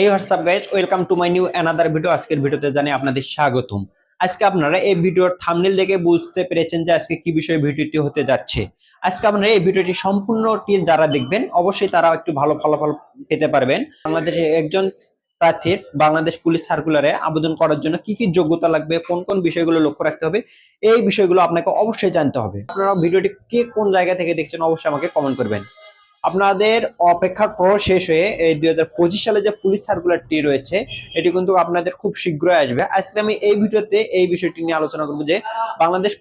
এই WhatsApp guys welcome to my new another video আজকের ভিডিওতে জানাই আপনাদের স্বাগতম। আজকে আপনারা এই ভিডিওর থামনেল দেখে বুঝতে পেরেছেন যে আজকে কি বিষয়ে ভিডিওটি হতে যাচ্ছে। আজকে আপনারা এই ভিডিওটি সম্পূর্ণটি যারা দেখবেন, অবশ্যই তারা একটু ভালো ফলাফল পেতে পারবেন। বাংলাদেশে একজন প্রার্থীর বাংলাদেশ পুলিশ সার্কুলারে আবেদন করার জন্য কি কি যোগ্যতা লাগবে, কোন কোন বিষয়গুলো লক্ষ্য রাখতে হবে, এই বিষয়গুলো আপনাকে অবশ্যই জানতে হবে। আপনারা ভিডিওটি কে কোন জায়গা থেকে দেখছেন, অবশ্যই আমাকে কমেন্ট করবেন। আপনাদের অপেক্ষার পর শেষ হয়ে এই দুই হাজার পঁচিশ সালে যে পুলিশ সার্কুলারটি রয়েছে, এটি কিন্তু আপনাদের খুব শীঘ্রই আসবে। আজকে আমি এই ভিডিওতে এই বিষয়টি নিয়ে আলোচনা করব যে বাংলাদেশ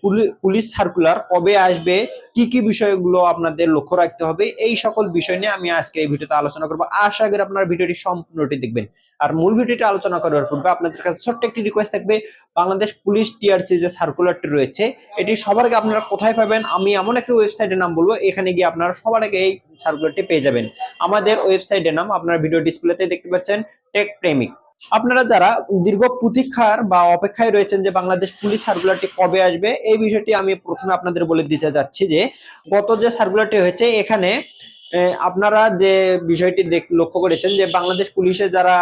পুলিশ সার্কুলার কবে আসবে, কি কি বিষয়গুলো আপনাদের লক্ষ্য রাখতে হবে, এই সকল বিষয় নিয়ে আমি আজকে এই ভিডিওতে আলোচনা করব। আশা করি আপনার ভিডিওটি সম্পূর্ণটি দেখবেন। আর মূল ভিডিওটি আলোচনা করার পূর্বে আপনাদের কাছে ছোট্ট একটি রিকোয়েস্ট থাকবে, বাংলাদেশ পুলিশ টিআরসি যে সার্কুলারটি রয়েছে, এটি সবার আগে আপনারা কোথায় পাবেন, আমি এমন একটা ওয়েবসাইটের নাম বলব, এখানে গিয়ে আপনারা সবার আগে এই সার্কুলারটি পেয়ে যাবেন। আমাদের ওয়েবসাইটের নাম আপনার ভিডিও ডিসপ্লেতে দেখতে পাচ্ছেন টেক প্রেমিক আপনারা যারা দীর্ঘ প্রতীক্ষার বা অপেক্ষায় রয়েছেন যে বাংলাদেশ পুলিশ সার্কুলারটি কবে আসবে, এই বিষয়টি আমি প্রথমে আপনাদের বলে দিতে যাচ্ছি যে, গত যে সার্কুলারটি হয়েছে, এখানে আপনারা যে বিষয়টি লক্ষ্য করেছেন যে বাংলাদেশ পুলিশে যারা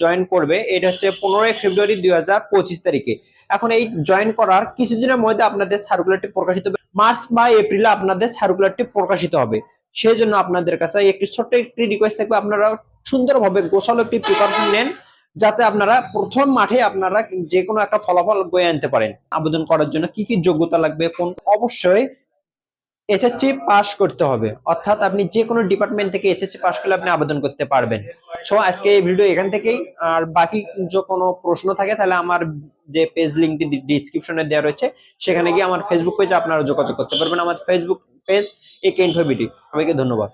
জয়েন করবে, এটা হচ্ছে পনেরোই ফেব্রুয়ারি দুই হাজার পঁচিশ তারিখে। এখন এই জয়েন করার কিছুদিনের মধ্যে আপনাদের সার্কুলারটি প্রকাশিত হবে। মার্চ বা এপ্রিলে আপনাদের সার্কুলারটি প্রকাশিত হবে। সেই জন্য আপনাদের কাছে একটি ছোট্ট একটি রিকোয়েস্ট থাকবে। আপনারা সুন্দরভাবে গোছালো একটি প্রিপারেশন নেন যাতে আপনারা প্রথম মাঠে আপনারা যে কোনো একটা ফলাফল বয়ে আনতে পারেন। আবেদন করার জন্য কি কি যোগ্যতা লাগবে কোন অবশ্যই এসএসসি পাস করতে হবে। অর্থাৎ আপনি যে কোনো ডিপার্টমেন্ট থেকে এসএসসি পাস করলে আপনি আবেদন করতে পারবেন। সো আজকে এই ভিডিও এখান থেকেই। আর বাকি যে কোনো প্রশ্ন থাকে তাহলে আমার যে পেজ লিঙ্কটি ডিসক্রিপশনে দেওয়া রয়েছে, সেখানে গিয়ে আমার ফেসবুক পেজে আপনারা যোগাযোগ করতে পারবেন। আমার ফেসবুক পেজ এ কেন্ট কেন সবাইকে ধন্যবাদ।